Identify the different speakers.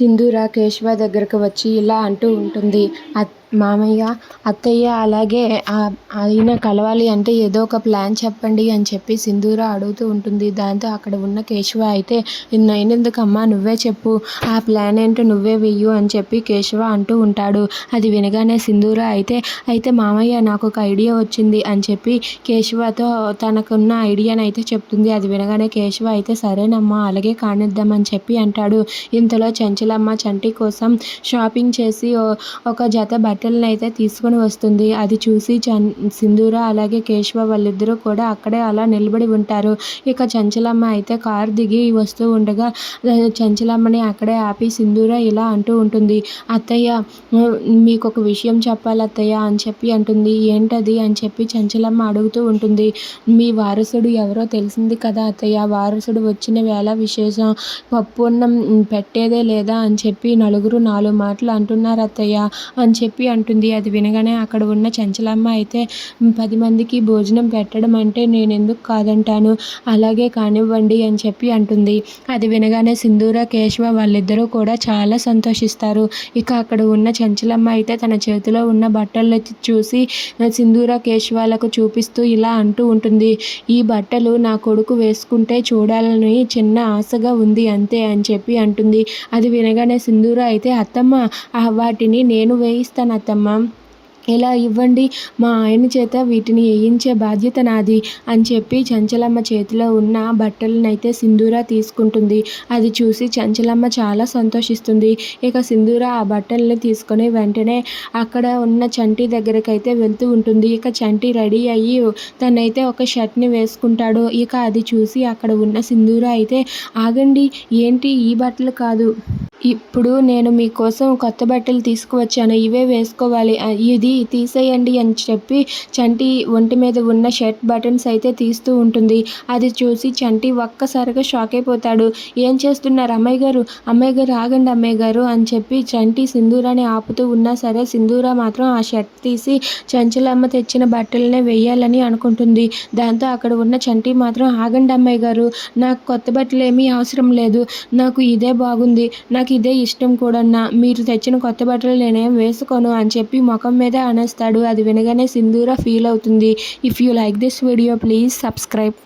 Speaker 1: సింధూర కేశవ దగ్గరకు వచ్చి ఇలా అంటూ ఉంటుంది. అత్ మామయ్య అత్తయ్య అలాగే ఆయన కలవాలి అంటే ఏదో ఒక ప్లాన్ చెప్పండి అని చెప్పి సింధూర అడుగుతూ ఉంటుంది. దాంతో అక్కడ ఉన్న కేశవ అయితే నేనెందుకమ్మా నువ్వే చెప్పు. ఆ ప్లాన్ ఏంటో నువ్వే వెయ్యు అని చెప్పి కేశవ అంటూ ఉంటాడు. అది వినగానే సింధూర అయితే అయితే మామయ్య నాకు ఒక ఐడియా వచ్చింది అని చెప్పి కేశవతో తనకున్న ఐడియాని అయితే చెప్తుంది. అది వినగానే కేశవ అయితే సరేనమ్మా అలాగే కానిద్దామని చెప్పి అంటాడు. ఇంతలో చంచలమ్మ చంటి కోసం షాపింగ్ చేసి ఒక జత బట్టలను అయితే తీసుకొని వస్తుంది. అది చూసి చన్ సింధూర అలాగే కేశవ వాళ్ళిద్దరూ కూడా అక్కడే అలా నిలబడి ఉంటారు. ఇక చంచలమ్మ అయితే కారు దిగి వస్తూ ఉండగా చంచలమ్మని అక్కడే ఆపి సింధూర ఇలా అంటూ ఉంటుంది. అత్తయ్య మీకు ఒక విషయం చెప్పాలి అత్తయ్య అని చెప్పి అంటుంది. ఏంటది? అని చెప్పి చంచలమ్మ అడుగుతూ ఉంటుంది. మీ వారసుడు ఎవరో తెలిసింది కదా అత్తయ్య? వారసుడు వచ్చిన వేళ విశేషం? పప్పు అన్నం పెట్టేదే లేదా? అని చెప్పి నలుగురు నాలుగు మాటలు అంటున్నారు అత్తయ్య. అని చెప్పి అంటుంది. అది వినగానే అక్కడ ఉన్న చంచలమ్మ అయితే పది మందికి భోజనం పెట్టడం అంటే నేను ఎందుకు కాదంటాను? అలాగే కానివ్వండి అని చెప్పి అంటుంది. అది వినగానే సింధూర కేశవ వాళ్ళిద్దరూ కూడా చాలా సంతోషిస్తారు. ఇక అక్కడ ఉన్న చంచలమ్మ అయితే తన చేతిలో ఉన్న బట్టలు చూసి సింధూర కేశవాలకు చూపిస్తూ ఇలా అంటూ ఉంటుంది ఈ బట్టలు నా కొడుకు వేసుకుంటే చూడాలని చిన్న ఆశగా ఉంది అంతే అని చెప్పి అంటుంది. అది వినగానే సింధూర అయితే అత్తమ్మ వాటిని నేను వేయిస్తాను అత్తమ్మ. ఇలా ఇవ్వండి? మా ఆయన చేత వీటిని వేయించే బాధ్యత నాది అని చెప్పి చంచలమ్మ చేతిలో ఉన్న బట్టలనైతే సింధూర తీసుకుంటుంది. అది చూసి చంచలమ్మ చాలా సంతోషిస్తుంది. ఇక సింధూర ఆ బట్టల్ని తీసుకొని వెంటనే అక్కడ ఉన్న చంటి దగ్గరకైతే అయితే వెళ్తూ ఉంటుంది. ఇక చంటి రెడీ అయ్యి తనైతే ఒక షర్ట్ని వేసుకుంటాడు. ఇక అది చూసి అక్కడ ఉన్న సింధూర అయితే ఆగండి ఏంటి? ఈ బట్టలు కాదు. ఇప్పుడు నేను మీకోసం కొత్త బట్టలు తీసుకువచ్చాను. ఇవే వేసుకోవాలి. ఇది తీసేయండి అని చెప్పి చంటి ఒంటి మీద ఉన్న షర్ట్ బటన్స్ అయితే తీస్తూ ఉంటుంది. అది చూసి చంటి ఒక్కసారిగా షాక్ అయిపోతాడు. ఏం చేస్తున్నారు అమ్మాయి గారు? అమ్మాయి గారు ఆగండి అమ్మాయి గారు అని చెప్పి చంటి సింధూరాని ఆపుతూ ఉన్నా సరే సింధూర మాత్రం ఆ షర్ట్ తీసి చంచలమ్మ తెచ్చిన బట్టలనే వేయాలని అనుకుంటుంది. దాంతో అక్కడ ఉన్న చంటి మాత్రం ఆగండి అమ్మాయి గారు నాకు కొత్త బట్టలు ఏమీ అవసరం లేదు. నాకు ఇదే బాగుంది. నాకు నాకు ఇదే ఇష్టం కూడా మీరు తెచ్చిన కొత్త బట్టలు నేనే వేసుకోను అని చెప్పి ముఖం మీద అనేస్తాడు. అది వినగానే సింధూర ఫీల్ అవుతుంది. If you like this video please subscribe